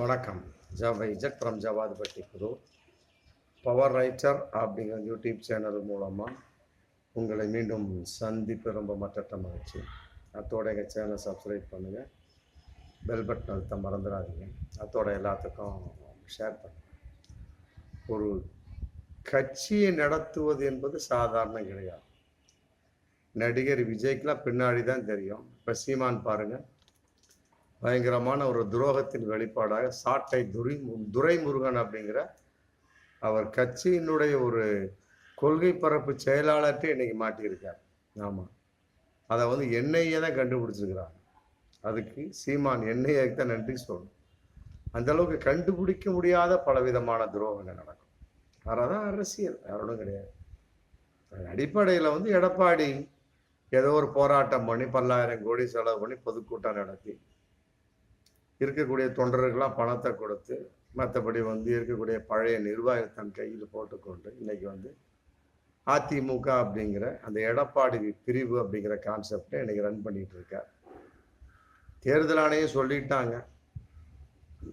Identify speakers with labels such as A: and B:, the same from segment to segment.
A: வணக்கம். ஜவ் Z from Javadhipatti Pudur power writer அப்படிங்கிற யூடியூப் சேனல் மூலமாக உங்களை மீண்டும் சந்திப்பு ரொம்ப மற்ற மகிழ்ச்சி. அத்தோட எங்கள் சேனலை சப்ஸ்கிரைப் பண்ணுங்கள் பெல் பட்டன் அழுத்த மறந்துடாதீங்க. அத்தோட எல்லாத்துக்கும் ஷேர் பண்ணுங்கள் ஒரு கட்சியை நடத்துவது என்பது சாதாரணம் கிடையாது. நடிகர் விஜய்க்கெலாம் பின்னாடி தான் தெரியும். இப்போ சீமான் பாருங்கள் பயங்கரமான ஒரு துரோகத்தின் வெளிப்பாடாக சாட்டை துரை துரைமுருகன் அப்படிங்கிற அவர் கட்சியினுடைய ஒரு கொள்கை பரப்பு செயலாளர்கிட்ட இன்னைக்கு மாட்டியிருக்கார். ஆமாம் அதை வந்து என்ஐஏ தான் கண்டுபிடிச்சிருக்கிறாங்க அதுக்கு சீமான் என்ஐஏக்கு தான் நன்றி சொல்லணும். அந்த அளவுக்கு கண்டுபிடிக்க முடியாத பலவிதமான துரோகங்கள் நடக்கும். அதான் அரசியல்? யாரோடும் கிடையாது. அடிப்படையில் வந்து எடப்பாடி ஏதோ ஒரு போராட்டம் பண்ணி பல்லாயிரம் கோடி செலவு பண்ணி பொதுக்கூட்டம் நடத்தி இருக்கக்கூடிய தொண்டர்களாக பணத்தை கொடுத்து மற்றபடி வந்து இருக்கக்கூடிய பழைய நிர்வாகத்தை தன் கையில் போட்டுக்கொண்டு இன்னைக்கு வந்து அதிமுக அப்படிங்கிற அந்த எடப்பாடி பிரிவு அப்படிங்கிற கான்செப்டை இன்றைக்கி ரன் பண்ணிகிட்டு இருக்கார் தேர்தல் ஆணையம் சொல்லிட்டாங்க.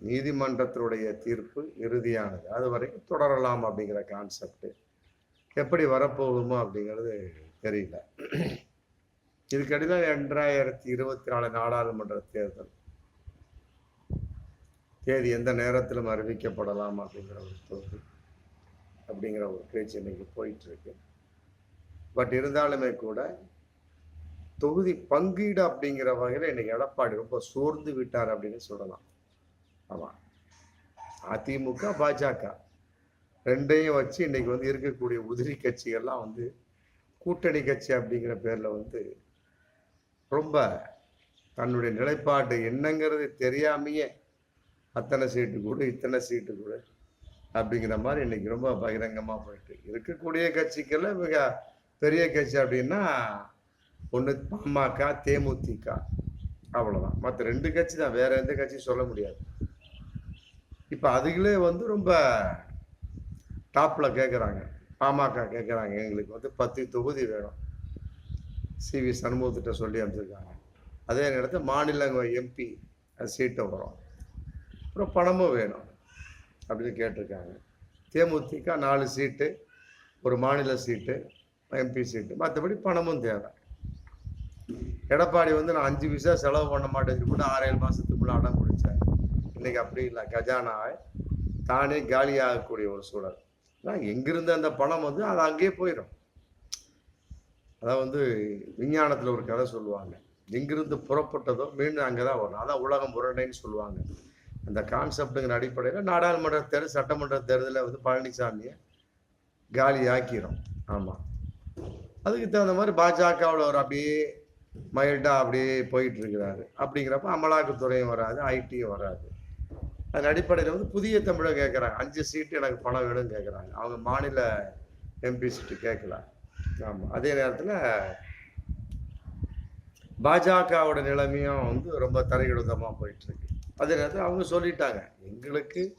A: நீதிமன்றத்தினுடைய தீர்ப்பு இறுதியானது. அது வரைக்கும் தொடரலாம் அப்படிங்கிற கான்செப்டு எப்படி வரப்போகுமோ அப்படிங்கிறது தெரியல. இதுக்கடியில் ரெண்டாயிரத்தி இருபத்தி நாலு நாடாளுமன்ற தேர்தல். தேதி எந்த நேரத்திலும் அறிவிக்கப்படலாம் அப்படிங்கிற ஒரு தொகுதி அப்படிங்கிற ஒரு பேச்சு இன்னைக்கு போயிட்டு இருக்கு பட் இருந்தாலுமே கூட தொகுதி பங்கீடு அப்படிங்கிற வகையில் இன்னைக்கு எடப்பாடி ரொம்ப சோர்ந்து விட்டார் அப்படின்னு சொல்லலாம். ஆமாம் அதிமுக பாஜக ரெண்டையும் வச்சு இன்னைக்கு வந்து இருக்கக்கூடிய உதிரி கட்சிகள்லாம் வந்து கூட்டணி கட்சி அப்படிங்கிற பேரில் வந்து ரொம்ப தன்னுடைய நிலைப்பாடு என்னங்கிறது தெரியாமையே அத்தனை சீட்டு கூட இத்தனை சீட்டு கூட அப்படிங்கிற மாதிரி இன்னைக்கு ரொம்ப பகிரங்கமாக போயிட்டு இருக்கக்கூடிய கட்சிக்கெல்லாம் மிக பெரிய கட்சி அப்படின்னா ஒன்று பாமக தேமுதிக. அவ்வளோதான் மற்ற ரெண்டு கட்சி தான். வேற எந்த கட்சியும் சொல்ல முடியாது. இப்போ அதுகளே வந்து ரொம்ப டாப்பில் கேட்குறாங்க பாமக கேட்குறாங்க எங்களுக்கு வந்து பத்து தொகுதி வேணும். சி வி சண்முகத்திட்ட சொல்லி அனுப்பிச்சிருக்காங்க. அதே நேரத்தில் மாநில எம்பி சீட்டை வரும். அப்புறம் பணமும் வேணும் அப்படின்னு கேட்டிருக்காங்க. தேமுதிக நாலு சீட்டு ஒரு மாநில சீட்டு எம்பி சீட்டு. மற்றபடி பணமும் தேவை. எடப்பாடி வந்து நான் அஞ்சு விசா செலவு பண்ண மாட்டேன்னு கூட ஆறு ஏழு மாதத்துக்குள்ள அடம் பிடிச்சேன் இன்றைக்கி அப்படி இல்லை. கஜானா தானே காலியாகக்கூடிய ஒரு சூழல். ஆனால் எங்கிருந்து அந்த பணம் வந்து அது அங்கேயே போயிடும் அதான் வந்து விஞ்ஞானத்தில் ஒரு கதை சொல்லுவாங்க. எங்கிருந்து புறப்பட்டதோ மீண்டும் அங்கே தான் வரும். அதான் உலகம் உருண்டைன்னு சொல்லுவாங்க. அந்த கான்செப்டுங்கிற அடிப்படையில் நாடாளுமன்ற தேர்தல் சட்டமன்ற தேர்தலில் வந்து பழனிசாமியை காலி ஆக்கிரும் ஆமாம் அதுக்கு தகுந்த மாதிரி பாஜகவில் ஒரு அப்படியே மைல்டாக அப்படியே போயிட்டு இருக்கிறாரு அப்படிங்கிறப்ப அமலாக்கத்துறையும் வராது ஐடியும் வராது. அதன் அடிப்படையில் வந்து புதிய தமிழகம் கேட்குறாங்க அஞ்சு சீட்டு எனக்கு பணம் வேணும்னு கேட்குறாங்க அவங்க மாநில எம்பி சீட்டு கேட்கல ஆமாம் அதே நேரத்தில் பாஜகவோட நிலைமையும் வந்து ரொம்ப தரையிடுதமாக போயிட்டுருக்கு. அதே நேரத்தில் அவங்க சொல்லிட்டாங்க. எங்களுக்கு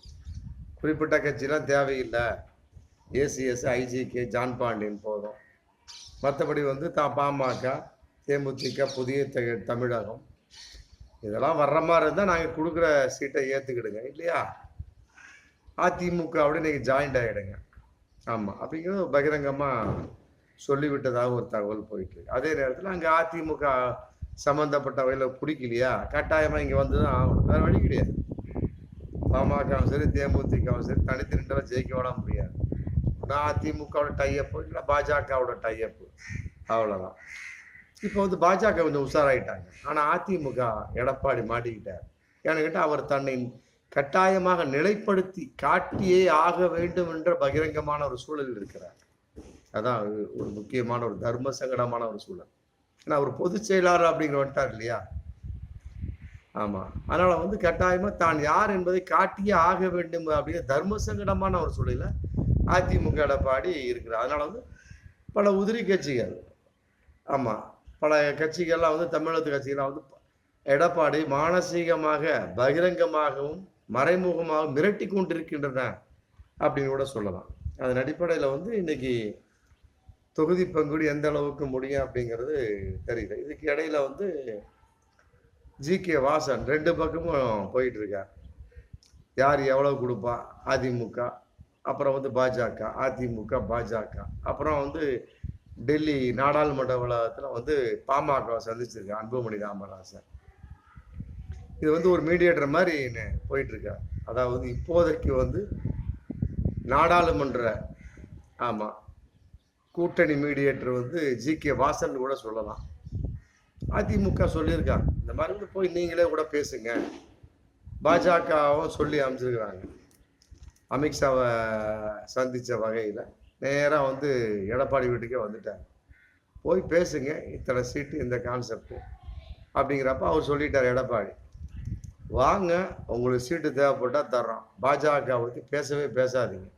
A: குறிப்பிட்ட கட்சிலாம் தேவையில்லை. ஏசிஎஸ் ஐஜிகே ஜான் பாண்டியன் போதும். மற்றபடி வந்து தா பாமக தேமுதிக புதிய த- தமிழகம் இதெல்லாம் வர்ற மாதிரி இருந்தால் நாங்கள் கொடுக்குற சீட்டை ஏற்றுக்கிடுங்க இல்லையா? அதிமுக அப்படி நீங்கள் ஜாயிண்ட் ஆகிடுங்க ஆமாம் அப்படிங்கிறது பகிரங்கமாக சொல்லிவிட்டதாக ஒரு தகவல் போயிட்டு இருக்கு. அதே நேரத்தில் அங்கே அதிமுக சம்மந்தப்பட்ட வகையில் பிடிக்கலையா? கட்டாயமாக இங்கே வந்து தான் ஆகணும். வேறு வழி கிடையாது. பாமகவும் சரி தேமுதிகவும் சரி தனித்து நின்றால் ஜெயிக்க விட முடியாது. நான் அதிமுகவோட டைஅப் இல்லை பாஜகவோட டைஅப் அவ்வளோதான் இப்போ வந்து பாஜக கொஞ்சம் உஷாராயிட்டாங்க. ஆனால் அதிமுக எடப்பாடி மாட்டிக்கிட்டார். ஏன்னு கேட்டால் அவர் தன்னை கட்டாயமாக நிலைப்படுத்தி காட்டியே ஆக வேண்டும் என்ற பகிரங்கமான ஒரு சூழலில் இருக்கிறார். அதான் ஒரு முக்கியமான ஒரு தர்ம சங்கடமான ஒரு சூழல். ஏன்னா அவர் பொதுச் செயலாளர் அப்படிங்கிற வந்துட்டார் இல்லையா? ஆமாம் அதனால் வந்து கட்டாயமாக தான் யார் என்பதை காட்டியே ஆக வேண்டும் அப்படின்னு தர்ம சங்கடமான ஒரு சூழலில் அதிமுக எடப்பாடி இருக்கிறார். அதனால் வந்து பல உதிரி கட்சிகள் ஆமாம் பல கட்சிகள்லாம் வந்து தமிழகத்து கட்சிகள்லாம் வந்து எடப்பாடி மானசீகமாக பகிரங்கமாகவும் மறைமுகமாகவும் மிரட்டி கொண்டிருக்கின்றன அப்படின்னு கூட சொல்லலாம். அதன் அடிப்படையில் வந்து இன்னைக்கு தொகுதி பங்குடி எந்த அளவுக்கு முடியும் அப்படிங்கிறது தெரியல. இதுக்கு இடையில வந்து ஜி கே வாசன் ரெண்டு பக்கமும் போயிட்டு இருக்கா யார் எவ்வளோ கொடுப்பா? அதிமுக அப்புறம் வந்து பாஜக அதிமுக பாஜக அப்புறம் வந்து டெல்லி நாடாளுமன்ற வளாகத்தில் வந்து பாமக சந்திச்சிருக்கேன் அன்புமணி ராமராசன் இது வந்து ஒரு மீடியேட்டர் மாதிரி போயிட்டுருக்கேன் அதாவது இப்போதைக்கு வந்து நாடாளுமன்ற ஆமாம் கூட்டணி மீடியேட்டர் வந்து ஜி கே வாசன் கூட சொல்லலாம். அதிமுக சொல்லியிருக்காங்க. இந்த மாதிரி வந்து போய் நீங்களே கூட பேசுங்க. பாஜகவும் சொல்லி அமைச்சிருக்கிறாங்க அமித்ஷாவை சந்தித்த வகையில் நேராக வந்து எடப்பாடி வீட்டுக்கே வந்துட்டாங்க போய் பேசுங்க. இத்தனை சீட்டு இந்த கான்செப்ட்டு அப்படிங்கிறப்ப அவர் சொல்லிட்டார் எடப்பாடி. வாங்க உங்களுக்கு சீட்டு தேவைப்பட்டால் தர்றோம். பாஜக பற்றி பேசவே பேசாதீங்க.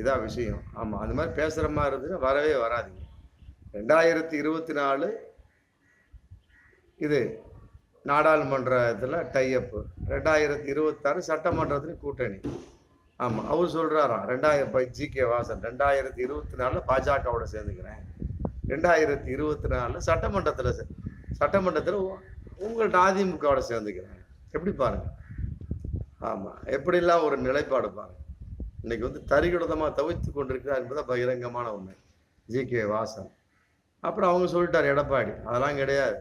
A: இதான் விஷயம். ஆமாம் அது மாதிரி பேசுகிற மாதிரி இருந்துச்சுன்னா வரவே வராதீங்க. ரெண்டாயிரத்தி இருபத்தி நாலு இது நாடாளுமன்றத்தில் டைஅப்பு ரெண்டாயிரத்தி இருபத்தாறு சட்டமன்றத்துலேயும் கூட்டணி. ஆமாம் அவர் சொல்கிறாராம் ரெண்டாயிரம் பை ஜி கே வாசன் ரெண்டாயிரத்தி இருபத்தி நாலில் பாஜகவோட சேர்ந்துக்கிறேன். ரெண்டாயிரத்தி இருபத்தி நாலில் சட்டமன்றத்தில் சட்டமன்றத்தில் உங்கள்கிட்ட அதிமுகவோட சேர்ந்துக்கிறேன். எப்படி பாருங்கள் ஆமாம் எப்படிலாம் ஒரு நிலைப்பாடு பாருங்கள் இன்னைக்கு வந்து தரிகுடதமாக தவித்து கொண்டிருக்கிறார் என்பது பகிரங்கமான உண்மை. G K Vasan. அப்புறம் அவங்க சொல்லிட்டார் எடப்பாடி அதெல்லாம் கிடையாது.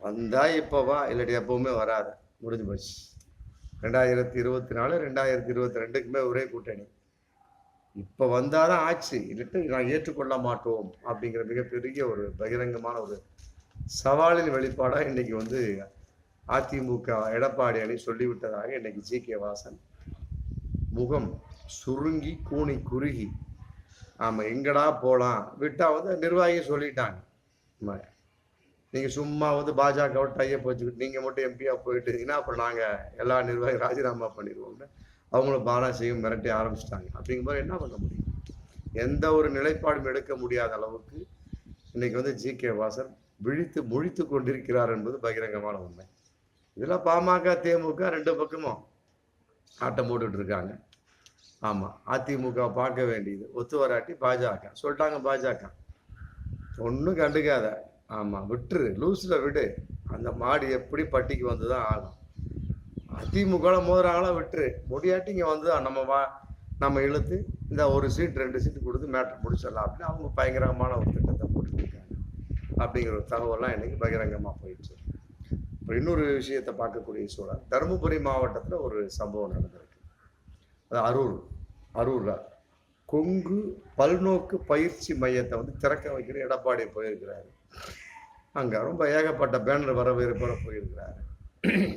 A: வந்தா இப்போ வா இல்லாட்டி எப்பவுமே வராது. முடிஞ்சு போச்சு. ரெண்டாயிரத்தி இருபத்தி நாலு ரெண்டாயிரத்தி இருபத்தி ரெண்டுக்குமே ஒரே கூட்டணி. இப்போ வந்தால் தான் ஆச்சு இல்லட்டு நான் ஏற்றுக்கொள்ள மாட்டோம் அப்படிங்கிற மிகப்பெரிய ஒரு பகிரங்கமான ஒரு சவாலின் வெளிப்பாடாக இன்னைக்கு வந்து அதிமுக எடப்பாடி அணி சொல்லிவிட்டதாக இன்னைக்கு ஜி கே வாசன் முகம் சுருங்கி கூனி குறுகி. ஆமாம் எங்கடா போகலாம் விட்டா வந்து நிர்வாகி சொல்லிட்டாங்க. நீங்கள் சும்மா வந்து பாஜகவோட டையப் வச்சுக்கிட்டு நீங்கள் மட்டும் எம்பியா போயிட்டீங்கன்னா அப்புறம் நாங்கள் எல்லா நிர்வாகி ராஜினாமா பண்ணிடுவோம்னு அவங்களும் செய்யும் மிரட்டி ஆரம்பிச்சிட்டாங்க. அப்படிங்கும்போது என்ன பண்ண முடியும்? எந்த ஒரு நிலைப்பாடும் எடுக்க முடியாத அளவுக்கு இன்னைக்கு வந்து ஜி கே வாசன் விழித்து முழித்து கொண்டிருக்கிறார் என்பது பகிரங்கமான உண்மை. இதில் பாமக தேமுக ரெண்டு பக்கமும் ஆட்டம் போட்டுட்டு இருக்காங்க. ஆமா அதிமுக பார்க்க வேண்டியது. ஒத்து வராட்டி பாஜக. சொல்லிட்டாங்க பாஜக. ஒன்றும் கண்டுக்காத. ஆமா விட்டுரு லூஸ்ல விடு. அந்த மாடு எப்படி பட்டிக்கு வந்து தான் ஆகும் அதிமுக மோதுறாங்களா விட்டுரு. முடியாட்டி இங்கே வந்துதான் நம்ம வா நம்ம இழுத்து இந்த ஒரு சீட் ரெண்டு சீட்டு கொடுத்து மேட்ரு முடிச்சிடலாம் அப்படின்னு அவங்க பயங்கரமான ஒரு திட்டத்தை போட்டுருக்காங்க அப்படிங்கிற ஒரு தகவலாம் இன்னைக்கு பகிரங்கமாக போயிடுச்சு. அப்புறம் இன்னொரு விஷயத்தை பார்க்கக்கூடிய சூழல் தருமபுரி மாவட்டத்தில் ஒரு சம்பவம் நடந்திருக்கு. அரூர் அரூரில். கொங்கு பல்நோக்கு பயிற்சி மையத்தை வந்து திறக்க வைக்கிற எடப்பாடி போயிருக்கிறாரு. அங்கே ரொம்ப ஏகப்பட்ட பேனர் வரவேற்போட போயிருக்கிறாரு.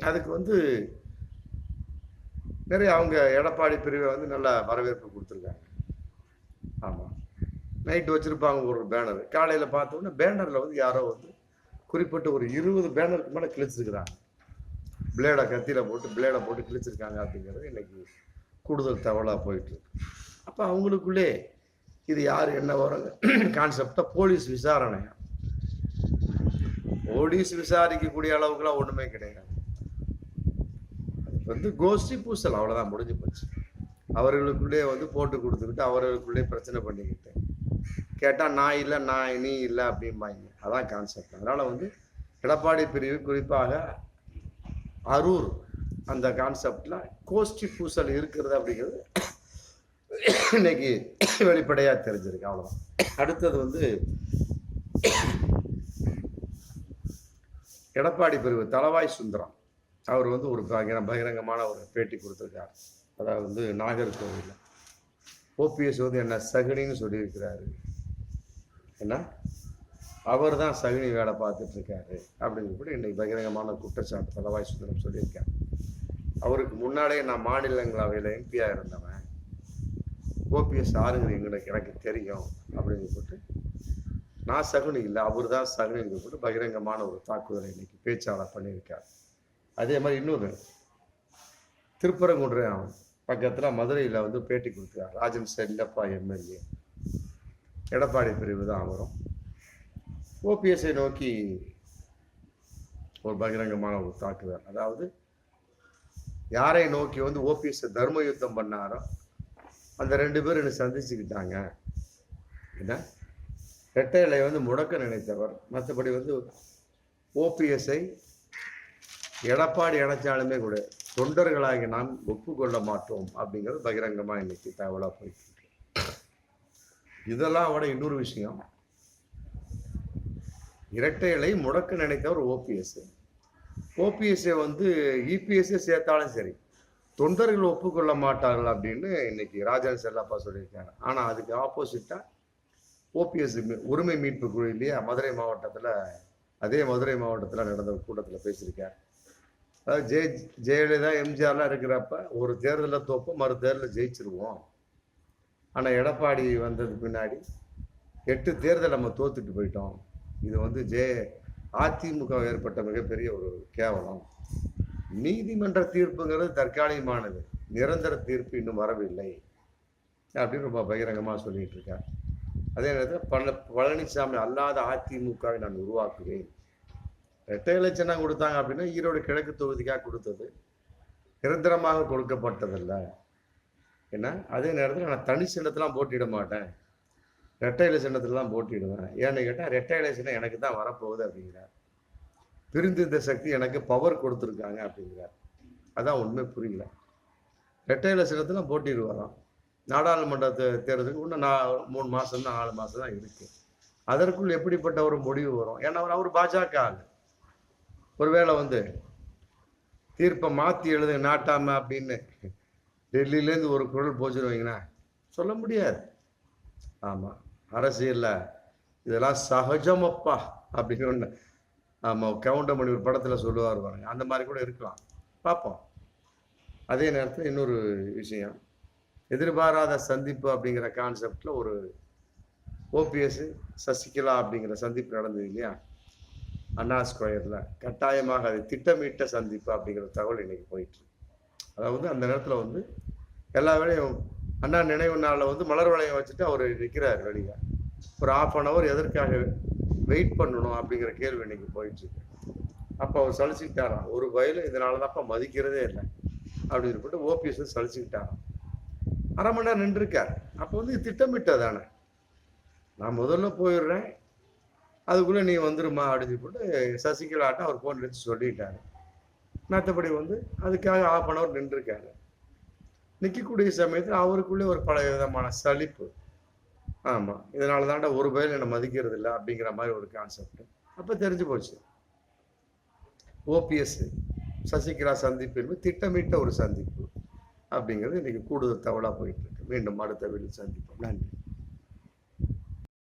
A: அதுக்கு வந்து நிறைய அவங்க எடப்பாடி பிரிவை வந்து நல்ல வரவேற்பு கொடுத்துருக்காங்க. ஆமாம் நைட்டு வச்சுருப்பாங்க ஒரு பேனர். காலையில் பார்த்தோன்னே பேனரில் வந்து யாரோ வந்து குறிப்பிட்ட ஒரு இருபது பேனருக்கு மேலே கிழிச்சிருக்கிறாங்க. பிளேடை கத்தியில் போட்டு பிளேடை போட்டு கிழிச்சிருக்காங்க அப்படிங்கிறது இன்னைக்கு கூடுதல் தகவலாக போயிட்டு அப்போ அவங்களுக்குள்ளே இது யார் என்ன வரும்? கான்செப்டாக போலீஸ் விசாரணை போலீஸ் விசாரிக்கக்கூடிய அளவுக்குலாம் ஒன்றுமே கிடையாது. அது வந்து கோஷ்டி பூசல் அவ்வளோதான் முடிஞ்சு போச்சு. அவர்களுக்குள்ளே வந்து போட்டு கொடுத்துக்கிட்டு அவர்களுக்குள்ளே பிரச்சனை பண்ணிக்கிட்டு. கேட்டால் நான் இல்லை நான் நீ இல்லை அப்படிம்பாங்க. அதான் கான்செப்ட் அதனால் வந்து எடப்பாடி பிரிவு குறிப்பாக அரூர் அந்த கான்செப்டில் கோஷ்டி பூசல் இருக்கிறது அப்படிங்கிறது இன்னைக்கு வெளிப்படையாக தெரிஞ்சிருக்கு. அவ்வளோதான் அடுத்தது வந்து எடப்பாடி பிரிவு தளவாய் சுந்தரம். அவர் வந்து ஒரு பகிரம் பகிரங்கமான ஒரு பேட்டி கொடுத்துருக்காரு. அதாவது வந்து நாகர்கோவிலில் ஓபிஎஸ் வந்து என்ன சகுனின்னு சொல்லியிருக்கிறாரு. என்ன? அவர் தான் சகுனி வேலை பார்த்துட்ருக்காரு அப்படின்னு கூட இன்னைக்கு பகிரங்கமான குற்றச்சாட்டு. தளவாய் சுந்தரம் சொல்லியிருக்காரு. அவருக்கு முன்னாடியே நான் மாநிலங்களவையில் எம்பியாக இருந்தவன். ஓபிஎஸ் ஆளுங்க எங்களுக்கு எனக்கு தெரியும் அப்படின்னு போட்டு நான் சகுனி இல்லை அவர் தான் சகுனின்னு போட்டு பகிரங்கமான ஒரு தாக்குதலை இன்னைக்கு பேச்சாளர் பண்ணியிருக்கார். அதே மாதிரி இன்னொரு திருப்பரங்குன்றம் பக்கத்தில் மதுரையில் வந்து பேட்டி கொடுத்துருக்கார் ராஜன் செல்லப்பா எம்எல்ஏ. எடப்பாடி பிரிவு தான் அவரும். ஓபிஎஸ்ஐ நோக்கி ஒரு பகிரங்கமான ஒரு தாக்குதல். அதாவது யாரை நோக்கி வந்து ஓபிஎஸ் தர்ம யுத்தம் பண்ணாரோ அந்த ரெண்டு பேரும் என்னை சந்திச்சுக்கிட்டாங்க. என்ன? ரெட்டையிலை வந்து முடக்க நினைத்தவர். மற்றபடி வந்து ஓபிஎஸ்ஐ எடப்பாடி இணைச்சாலுமே கூட தொண்டர்களாகி நாம் ஒப்புக்கொள்ள மாட்டோம் அப்படிங்கிறது பகிரங்கமாக இன்னைக்கு தகவலாக போயிட்டு இருக்கு. இதெல்லாம் விட இன்னொரு விஷயம் இரட்டை இலை முடக்க நினைத்தவர் ஓபிஎஸ்ஐ. ஓபிஎஸ்ஸை வந்து இபிஎஸ்ஸை சேர்த்தாலும் சரி தொண்டர்கள் ஒப்புக்கொள்ள மாட்டார்கள் அப்படின்னு இன்னைக்கு ராஜன் செல்லப்பா சொல்லியிருக்காங்க ஆனால் அதுக்கு ஆப்போசிட்டாக ஓபிஎஸ் உரிமை மீட்பு குழு இல்லையா மதுரை மாவட்டத்தில் அதே மதுரை மாவட்டத்தில் நடந்த கூட்டத்தில் பேசியிருக்கார். அதாவது ஜெய ஜெயலலிதா எம்ஜிஆர்லாம் இருக்கிறப்ப ஒரு தேர்தலில் தோப்போம் மறு தேர்தலில் ஜெயிச்சிருவோம். ஆனால் எடப்பாடி வந்தது பின்னாடி எட்டு தேர்தல் நம்ம தோத்துட்டு போயிட்டோம். இது வந்து ஜெய அதிமுக ஏற்பட்ட மிகப்பெரிய ஒரு கேவலம். நீதிமன்ற தீர்ப்புங்கிறது தற்காலிகமானது. நிரந்தர தீர்ப்பு இன்னும் வரவில்லை. அப்படின்னு ரொம்ப பகிரங்கமாக சொல்லிட்டு இருக்கார். அதே நேரத்தில் பழ பழனிசாமி அல்லாத அதிமுகவை நான் உருவாக்குவேன். ரெட்டை இலட்சணம் கொடுத்தாங்க அப்படின்னா ஈரோடு கிழக்கு தொகுதிக்காக கொடுத்தது. நிரந்தரமாக கொடுக்கப்பட்டதில்லை. ஏன்னா அதே நேரத்தில் நான் தனி சின்னத்தெலாம் போட்டியிட மாட்டேன். ரெட்டை இலை தான் போட்டியிடுவேன். ஏன்னு கேட்டால் ரெட்டை இலை சின்னம் எனக்கு தான் வரப்போகுது அப்படிங்கிறார். பிரிந்து இந்த சக்தி எனக்கு பவர் கொடுத்துருக்காங்க அப்படிங்கிறார். அதான் உண்மை புரியல. ரெட்டை இலை சின்னத்தில் வரோம் நாடாளுமன்ற தேர்தலுக்கு இன்னும் நான் மூணு மாதம் தான் நாலு மாதம் தான் இருக்குது அதற்குள் எப்படிப்பட்ட ஒரு முடிவு வரும்? ஏன்னா அவர் அவர் பாஜக ஆளு. ஒருவேளை வந்து தீர்ப்பை மாற்றி எழுதுங்க நாட்டாம அப்படின்னு டெல்லியிலேருந்து ஒரு குரல் போச்சுருவீங்கன்னா சொல்ல முடியாது. ஆமாம் அரசியலில் இதெல்லாம் சகஜமப்பா அப்படின்னு ஒன்று ஆமாம் கவுண்டமணி ஒரு படத்தில் சொல்லுவார் பாருங்க. அந்த மாதிரி கூட இருக்கலாம். பார்ப்போம். அதே நேரத்தில் இன்னொரு விஷயம். எதிர்பாராத சந்திப்பு அப்படிங்கிற கான்செப்டில் ஒரு ஓபிஎஸ் சசிகலா அப்படிங்கிற சந்திப்பு நடந்தது இல்லையா? அண்ணா ஸ்கொயரில் கட்டாயமாக அது திட்டமிட்ட சந்திப்பு அப்படிங்கிற தகவல் இன்னைக்கு போயிட்டுருக்கு அதாவது அந்த நேரத்தில் வந்து எல்லா வேலையும் அண்ணா நினைவு நாளில் வந்து மலர் வளையம் வச்சுட்டு அவர் நிற்கிறார் வெளியே ஒரு ஆஃப் அன் ஹவர் எதற்காக வெயிட் பண்ணணும் அப்படிங்கிற கேள்வி இன்னைக்கு போயிட்டு இருக்கு. அப்போ அவர் சலிச்சுக்கிட்டாராம். ஒரு வயலும் இதனால தான்ப்பா மதிக்கிறதே இல்லை. அப்படின்னு சொல்லிட்டு ஓபிஎஸ் சலிச்சுக்கிட்டாராம். அரை மணி நேரம் நின்றுருக்கார். அப்போ வந்து இது திட்டமிட்டதானே நான் முதல்ல போயிடுறேன். அதுக்குள்ளே நீ வந்துருமா அப்படின்னு சொல்லிட்டு சசிகலாட்ட அவர் ஃபோன் எடுத்து சொல்லிட்டாரு. மற்றபடி வந்து அதுக்காக ஆஃப் அன் ஹவர் நின்றுருக்காரு. நிற்கக்கூடிய சமயத்தில் அவருக்குள்ளே ஒரு பல விதமான சலிப்பு. ஆமாம் இதனால தாண்டா ஒரு பயில் என்னை மதிக்கிறது இல்லை அப்படிங்கிற மாதிரி ஒரு கான்செப்ட் அப்போ தெரிஞ்சு போச்சு. ஓபிஎஸ் சசிகலா சந்திப்பு என்பது திட்டமிட்ட ஒரு சந்திப்பு. அப்படிங்கிறது இன்னைக்கு கூடுதல் தவளாக போயிட்டு இருக்கு. மீண்டும் அடுத்த வீடு சந்திப்போம். நன்றி.